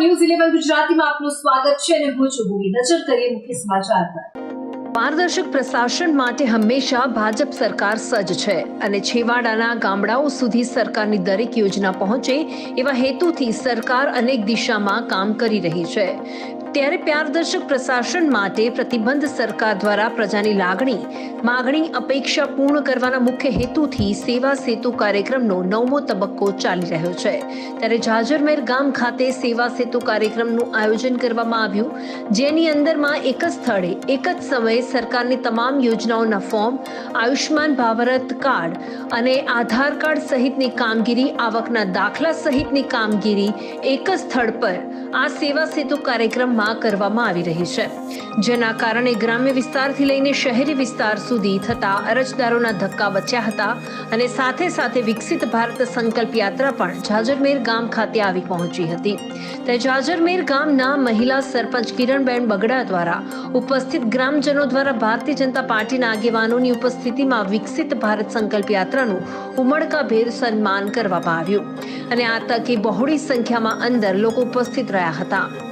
News eleven ગુજરાતીમાં આપનું સ્વાગત છે અને હું છું ભૂમિ. નજર કરીએ મુખ્ય સમાચાર પર. પારદર્શક પ્રશાસન માટે હંમેશા ભાજપ સરકાર સજ્જ છે અને છેવાડાના ગામડાઓ સુધી સરકારની દરેક યોજના પહોંચે એવા હેતુથી સરકાર અનેક દિશામાં કામ કરી રહી છે. ત્યારે પારદર્શક પ્રશાસન માટે પ્રતિબંધ સરકાર દ્વારા પ્રજાની લાગણી, માગણી, અપેક્ષા પૂર્ણ કરવાના મુખ્ય હેતુથી સેવા સેતુ કાર્યક્રમનો નવમો તબક્કો ચાલી રહ્યો છે. ત્યારે જાજરમેર ગામ ખાતે સેવા સેતુ કાર્યક્રમનું આયોજન કરવામાં આવ્યું, જેની અંદરમાં એક જ સ્થળે, એક જ સમયે સરકારની તમામ યોજનાઓના ફોર્મ આયુષ્માન ભારત કાર્ડ અને આધાર કાર્ડ સહિતની કામગીરી, આવકના દાખલા સહિતની કામગીરી એક જ સ્થળ પર આ સેવા સેતુ કાર્યક્રમમાં કરવામાં આવી રહી છે. જેના કારણે ગ્રામ્ય વિસ્તારથી લઈને શહેરી વિસ્તાર સુધી થતા અરજદારોના ધક્કા બચ્યા હતા અને સાથે સાથે વિકસિત ભારત સંકલ્પ યાત્રા પણ જાજરમેર ગામ ખાતે આવી પહોંચી હતી. તે જાજરમેર ગામના મહિલા સરપંચ કિરણબેન બગડા દ્વારા ઉપસ્થિત ગ્રામજનો દ્વારા ભારતીય જનતા પાર્ટીના આગેવાનોની ઉપસ્થિતિમાં વિકસિત ભારત સંકલ્પ યાત્રાનું ઉમળકાભેર સન્માન કરવામાં આવ્યું. અને આ તકે બહોળી સંખ્યામાં અંદર લોકો ઉપસ્થિત રહ્યા હતા.